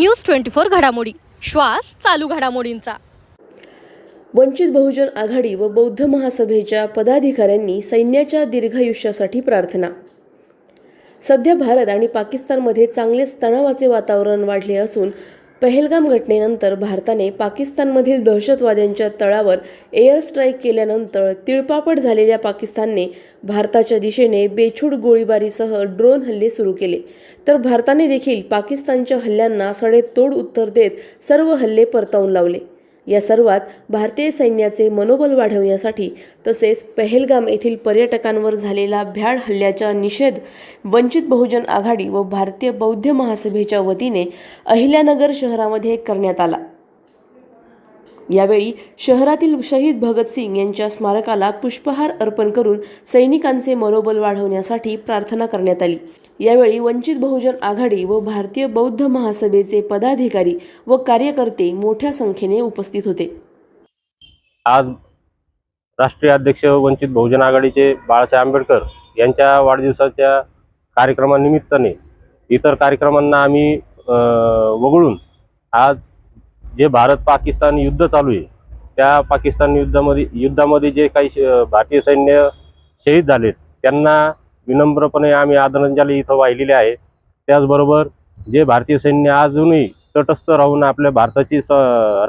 News twenty four घडामोडी. श्वास चालू घडामोडींचा. वंचित बहुजन आघाडी व बौद्ध महासभेच्या पदाधिकाऱ्यांनी सैन्याच्या दीर्घायुष्यासाठी प्रार्थना. सध्या भारत आणि पाकिस्तानमध्ये चांगलेच तणावाचे वातावरण वाढले असून पहलगाम घटनेनंतर भारताने पाकिस्तानमधील दहशतवाद्यांच्या तळावर एअर स्ट्राईक केल्यानंतर तिळपापड झालेल्या पाकिस्तानने भारताच्या दिशेने बेछूट गोळीबारीसह ड्रोन हल्ले सुरू केले. तर भारताने देखील पाकिस्तानच्या हल्ल्यांना सडेतोड उत्तर देत सर्व हल्ले परतावून लावले. या सर्वात भारतीय सैन्याचे मनोबल वाढवण्यासाठी तसेच पहलगाम येथील पर्यटकांवर झालेला भ्याड हल्ल्याचा निषेध वंचित बहुजन आघाडी व भारतीय बौद्ध महासभेच्या वतीने अहिल्यानगर शहरामध्ये करण्यात आला. यावेळी शहरातील शहीद भगतसिंग यांच्या स्मारकाला पुष्पहार अर्पण करून सैनिकांचे मनोबल वाढवण्यासाठी प्रार्थना करण्यात आली. यावेळी वंचित बहुजन आघाडी व भारतीय बौद्ध महासभेचे पदाधिकारी व कार्यकर्ते मोठ्या संख्येने उपस्थित होते. आज राष्ट्रीय अध्यक्ष वंचित बहुजन आघाडीचे बाळासाहेब आंबेडकर यांच्या वाढदिवसाच्या कार्यक्रमानिमित्ताने इतर कार्यक्रमांना आम्ही वगळून आज जे भारत पाकिस्तान युद्ध चालू आहे त्या पाकिस्तान युद्धामध्ये युद्धामध्ये जे काही भारतीय सैन्य शहीद झालेत त्यांना विनम्रपणे आम्ही आदरांजली इथं वाहिलेली आहे. त्याचबरोबर जे भारतीय सैन्य अजूनही तटस्थ राहून आपल्या भारताची स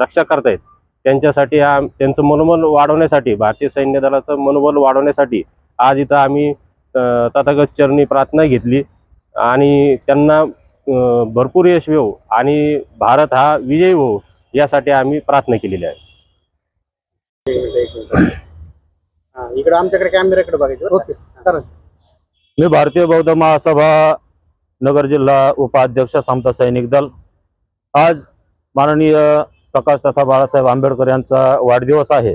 रक्षा करतायत त्यांच्यासाठी हा त्यांचं मनोबल वाढवण्यासाठी भारतीय सैन्य दलाचं मनोबल वाढवण्यासाठी आज इथं आम्ही तथागत चरणी प्रार्थना घेतली आणि त्यांना भरपूर यश येऊ आणि भारत हा विजयी हो यासाठी आम्ही प्रार्थना केलेली आहे. हा इकडे आमच्याकडे कॅमेऱ्याकडे बघायचं ओके मी भारतीय बौद्ध महासभा नगर जिल्हा उपाध्यक्ष समता सैनिक दल. आज माननीय प्रकाश तथा बाळासाहेब आंबेडकर यांचा वाढदिवस आहे.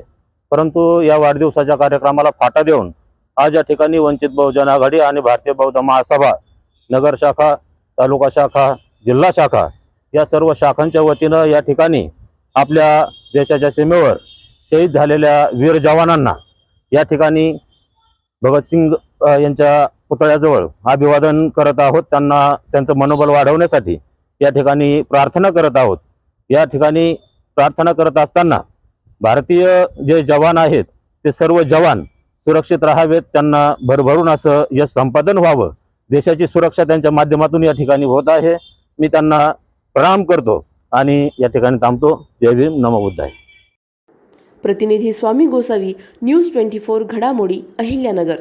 परंतु या वाढदिवसाच्या कार्यक्रमाला फाटा देऊन आज या ठिकाणी वंचित बहुजन आघाडी आणि भारतीय बौद्ध महासभा नगर शाखा तालुका शाखा जिल्हा शाखा या सर्व शाखांच्या वतीनं या ठिकाणी आपल्या देशाच्या सीमेवर शहीद झालेल्या वीर जवानांना या ठिकाणी भगतसिंग यांच्या पुतळ्याजवळ अभिवादन करत आहोत. त्यांना त्यांचं मनोबल वाढवण्यासाठी या ठिकाणी प्रार्थना करत आहोत. या ठिकाणी प्रार्थना करत असताना भारतीय जे जवान आहेत ते सर्व जवान सुरक्षित राहावेत. त्यांना भरभरून असं यश संपादन व्हावं. देशाची सुरक्षा त्यांच्या माध्यमातून या ठिकाणी होत आहे. मी त्यांना प्रणाम करतो आणि या ठिकाणी थांबतो. जय भीम. नमो प्रतिनिधी Swami Gosavi news twenty four घडामोडी अहिल्यानगर.